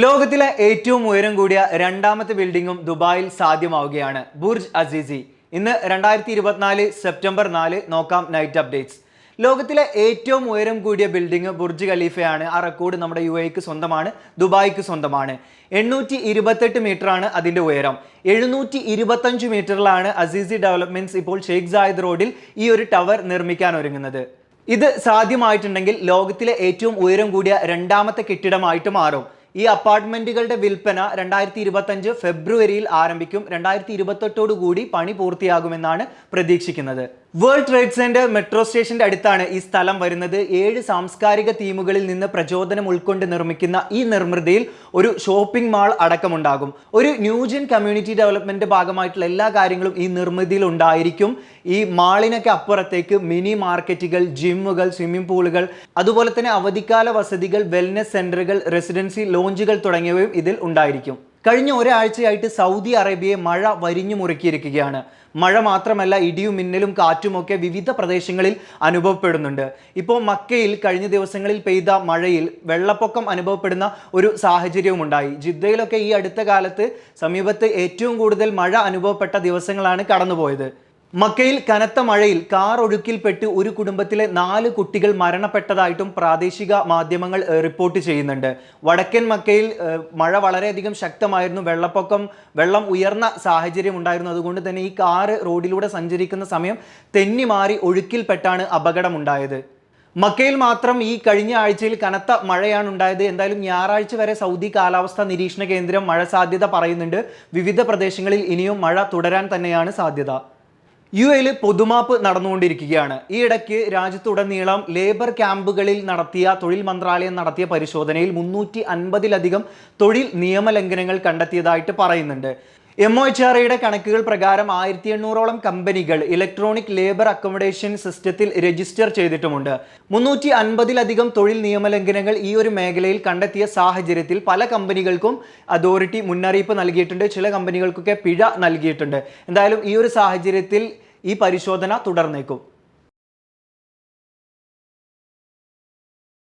ലോകത്തിലെ ഏറ്റവും ഉയരം കൂടിയ രണ്ടാമത്തെ ബിൽഡിംഗും ദുബായിൽ സാധ്യമാവുകയാണ്. ബുർജ് അസീസി. ഇന്ന് രണ്ടായിരത്തി ഇരുപത്തിനാല് സെപ്റ്റംബർ നാല് നോക്കാം നൈറ്റ് അപ്ഡേറ്റ്സ്. ലോകത്തിലെ ഏറ്റവും ഉയരം കൂടിയ ബിൽഡിംഗ് ബുർജ് ഖലീഫയാണ്. ആ റെക്കോർഡ് നമ്മുടെ യു എക്ക് സ്വന്തമാണ് ദുബായിക്ക് സ്വന്തമാണ്. എണ്ണൂറ്റി ഇരുപത്തെട്ട് മീറ്ററാണ് അതിന്റെ ഉയരം. എഴുന്നൂറ്റി ഇരുപത്തഞ്ച് മീറ്ററിലാണ് അസീസി ഡെവലപ്മെന്റ്സ് ഇപ്പോൾ ഷെയ്ഖ് സായിദ് റോഡിൽ ഈ ഒരു ടവർ നിർമ്മിക്കാൻ ഒരുങ്ങുന്നത്. ഇത് സാധ്യമായിട്ടുണ്ടെങ്കിൽ ലോകത്തിലെ ഏറ്റവും ഉയരം കൂടിയ രണ്ടാമത്തെ കെട്ടിടമായിട്ട് മാറും. ഈ അപ്പാർട്ട്മെന്റുകളുടെ വിൽപ്പന രണ്ടായിരത്തി ഇരുപത്തഞ്ച് ഫെബ്രുവരിയിൽ ആരംഭിക്കും. രണ്ടായിരത്തി ഇരുപത്തെട്ടോടു കൂടി പണി പൂർത്തിയാകുമെന്നാണ് പ്രതീക്ഷിക്കുന്നത്. വേൾഡ് ട്രേഡ് സെന്റർ മെട്രോ സ്റ്റേഷന്റെ അടുത്താണ് ഈ സ്ഥലം വരുന്നത്. ഏഴ് സാംസ്കാരിക തീമുകളിൽ നിന്ന് പ്രചോദനം ഉൾക്കൊണ്ട് നിർമ്മിക്കുന്ന ഈ നിർമ്മിതിയിൽ ഒരു ഷോപ്പിംഗ് മാൾ അടക്കമുണ്ടാകും. ഒരു ന്യൂജൻ കമ്മ്യൂണിറ്റി ഡെവലപ്മെന്റ് ഭാഗമായിട്ടുള്ള എല്ലാ കാര്യങ്ങളും ഈ നിർമ്മിതിയിൽ ഉണ്ടായിരിക്കും. ഈ മാളിനൊക്കെ അപ്പുറത്തേക്ക് മിനി മാർക്കറ്റുകൾ ജിമ്മുകൾ സ്വിമ്മിംഗ് പൂളുകൾ അതുപോലെ തന്നെ അവധിക്കാല വസതികൾ വെൽനസ് സെന്ററുകൾ റെസിഡൻസി ലോഞ്ചുകൾ തുടങ്ങിയവയും ഇതിൽ ഉണ്ടായിരിക്കും. കഴിഞ്ഞ ഒരാഴ്ചയായിട്ട് സൗദി അറേബ്യയെ മഴ വരിഞ്ഞു മുറുക്കിയിരിക്കുകയാണ്. മഴ മാത്രമല്ല ഇടിയും മിന്നലും കാറ്റുമൊക്കെ വിവിധ പ്രദേശങ്ങളിൽ അനുഭവപ്പെടുന്നുണ്ട്. ഇപ്പോൾ മക്കയിൽ കഴിഞ്ഞ ദിവസങ്ങളിൽ പെയ്ത മഴയിൽ വെള്ളപ്പൊക്കം അനുഭവപ്പെടുന്ന ഒരു സാഹചര്യവും ഉണ്ടായി. ജിദ്ദയിലൊക്കെ ഈ അടുത്ത കാലത്ത് സമീപത്ത് ഏറ്റവും കൂടുതൽ മഴ അനുഭവപ്പെട്ട ദിവസങ്ങളാണ് കടന്നുപോയത്. മക്കയിൽ കനത്ത മഴയിൽ കാർ ഒഴുക്കിൽപ്പെട്ട് ഒരു കുടുംബത്തിലെ നാല് കുട്ടികൾ മരണപ്പെട്ടതായിട്ടും പ്രാദേശിക മാധ്യമങ്ങൾ റിപ്പോർട്ട് ചെയ്യുന്നുണ്ട്. വടക്കൻ മക്കയിൽ മഴ വളരെയധികം ശക്തമായിരുന്നു. വെള്ളപ്പൊക്കം വെള്ളം ഉയർന്ന സാഹചര്യം ഉണ്ടായിരുന്നു. അതുകൊണ്ട് തന്നെ ഈ കാറ് റോഡിലൂടെ സഞ്ചരിക്കുന്ന സമയം തെന്നി മാറി ഒഴുക്കിൽപ്പെട്ടാണ് അപകടമുണ്ടായത്. മക്കയിൽ മാത്രം ഈ കഴിഞ്ഞ ആഴ്ചയിൽ കനത്ത മഴയാണ് ഉണ്ടായത്. എന്തായാലും ഞായറാഴ്ച വരെ സൗദി കാലാവസ്ഥാ നിരീക്ഷണ കേന്ദ്രം മഴ സാധ്യത പറയുന്നുണ്ട്. വിവിധ പ്രദേശങ്ങളിൽ ഇനിയും മഴ തുടരാൻ തന്നെയാണ് സാധ്യത. യു എയിൽ പൊതുമാപ്പ് നടന്നുകൊണ്ടിരിക്കുകയാണ്. ഈ ഇടയ്ക്ക് രാജ്യത്തുടനീളം ലേബർ ക്യാമ്പുകളിൽ നടത്തിയ തൊഴിൽ മന്ത്രാലയം നടത്തിയ പരിശോധനയിൽ മുന്നൂറ്റി അൻപതിലധികം തൊഴിൽ നിയമലംഘനങ്ങൾ കണ്ടെത്തിയതായിട്ട് പറയുന്നുണ്ട്. എം ഒ എച്ച് ആർ ഐയുടെ കണക്കുകൾ പ്രകാരം ആയിരത്തി എണ്ണൂറോളം കമ്പനികൾ ഇലക്ട്രോണിക് ലേബർ അക്കോമഡേഷൻ സിസ്റ്റത്തിൽ രജിസ്റ്റർ ചെയ്തിട്ടുമുണ്ട്. മുന്നൂറ്റി അൻപതിലധികം തൊഴിൽ നിയമലംഘനങ്ങൾ ഈ ഒരു മേഖലയിൽ കണ്ടെത്തിയ സാഹചര്യത്തിൽ പല കമ്പനികൾക്കും അതോറിറ്റി മുന്നറിയിപ്പ് നൽകിയിട്ടുണ്ട്. ചില കമ്പനികൾക്കൊക്കെ പിഴ നൽകിയിട്ടുണ്ട്. എന്തായാലും ഈ ഒരു സാഹചര്യത്തിൽ ഈ പരിശോധന തുടർന്നേക്കും.